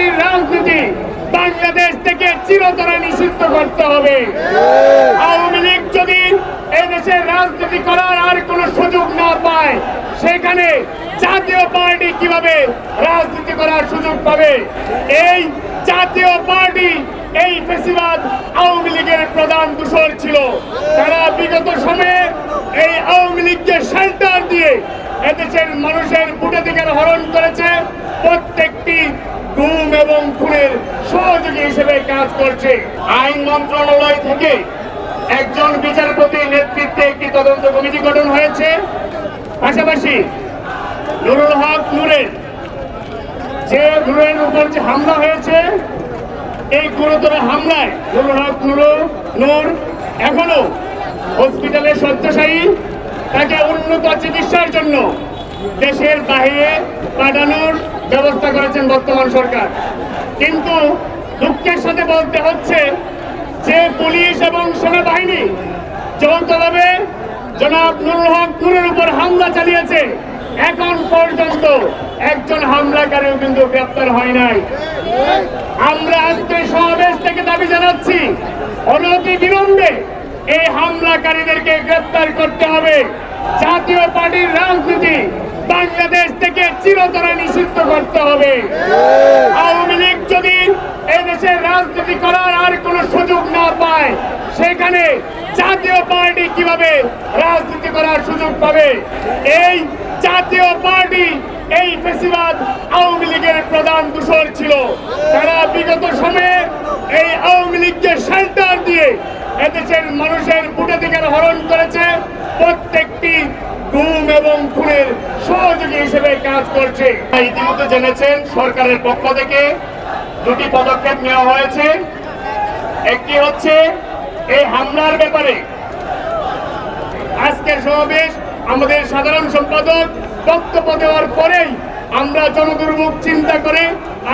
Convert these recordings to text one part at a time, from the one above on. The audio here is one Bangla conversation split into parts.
পার্টির রাজনীতি বাংলাদেশ থেকে চিরতরে নিষিদ্ধ করতে হবে। আওয়ামী লীগ যদি এদেশের রাজনীতি করার আর কোনো সুযোগ না পায় সেখানে জাতীয় পার্টি কীভাবে রাজনীতি করার সুযোগ পাবে? এই জাতীয় পার্টি এই ফেসিবাদ আওয়ামী লীগের প্রধান দূষর ছিল। তারা বিগত সময়ে এই আওয়ামী লীগকে শেল্টার দিয়ে এদেশের মানুষের ভোটাধিকার হরণ করেছে। প্রত্যেকটি গুম এবং খুনের সহযোগী হিসেবে কাজ করছে। আইন মন্ত্রণালয় থেকে একজন বিচারপতির নেতৃত্বে একটি তদন্ত কমিটি গঠন হয়েছে। পাশাপাশি নুরুল হক নূরের যে নূরের উপর যে হামলা হয়েছে, এই গুরুতর হামলায় নুরুল হক নুরু, নূর এখনও হসপিটালে শয্যাশায়ী। তাকে উন্নত চিকিৎসার জন্য দেশের বাইরে পাঠানোর ব্যবস্থা করেছেন বর্তমান সরকার। কিন্তু দুঃখের সাথে বলতে হচ্ছে যে পুলিশ এবং সেনাবাহিনী যৌথভাবে জনাব নুরুল হক নুরের উপর হামলা চালিয়েছে। এখন পর্যন্ত একজন হামলাকারীও কিন্তু গ্রেপ্তার হয় নাই। আমরা আজকে সমাবেশ থেকে দাবি জানাচ্ছি, অনতি বিলম্বে এই হামলাকারীদেরকে গ্রেপ্তার করতে হবে। জাতীয় পার্টির রাজনীতি বাংলাদেশ থেকে চিরতরে নিষিদ্ধ করতে হবে। আওয়ামী লীগ যদি এদেশের রাজনীতি করার আর কোনো সুযোগ না পায়, সেখানে জাতীয় পার্টি কীভাবে রাজনীতি করার সুযোগ পাবে? এই জাতীয় পার্টি, এই ফেসিবাদ আওয়ামী লীগের প্রধান দূষণ ছিল। তারা বিগত সময়ে এই আওয়ামী লীগকে শেল্টার দিয়ে এদেশের মানুষের ভোটাধিকার হরণ করেছে। প্রত্যেকটি গুম এবং খুনের সহযোগী হিসেবে কাজ করছে। ইতিমধ্যে জেনেছেন সরকারের পক্ষ থেকে দুটি পদক্ষেপ নেওয়া হয়েছে। একটি হচ্ছে এই হামলার ব্যাপারে। আজকের সমাবেশ আমাদের সাধারণ সম্পাদক বক্তব্য দেওয়ার পরেই আমরা জনদুর্ভোগ চিন্তা করে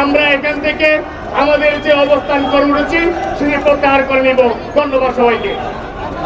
আমরা এখান থেকে আমাদের যে অবস্থান কর্মসূচি সেটি প্রত্যাহার করে নেব। ধন্যবাদ সবাইকে।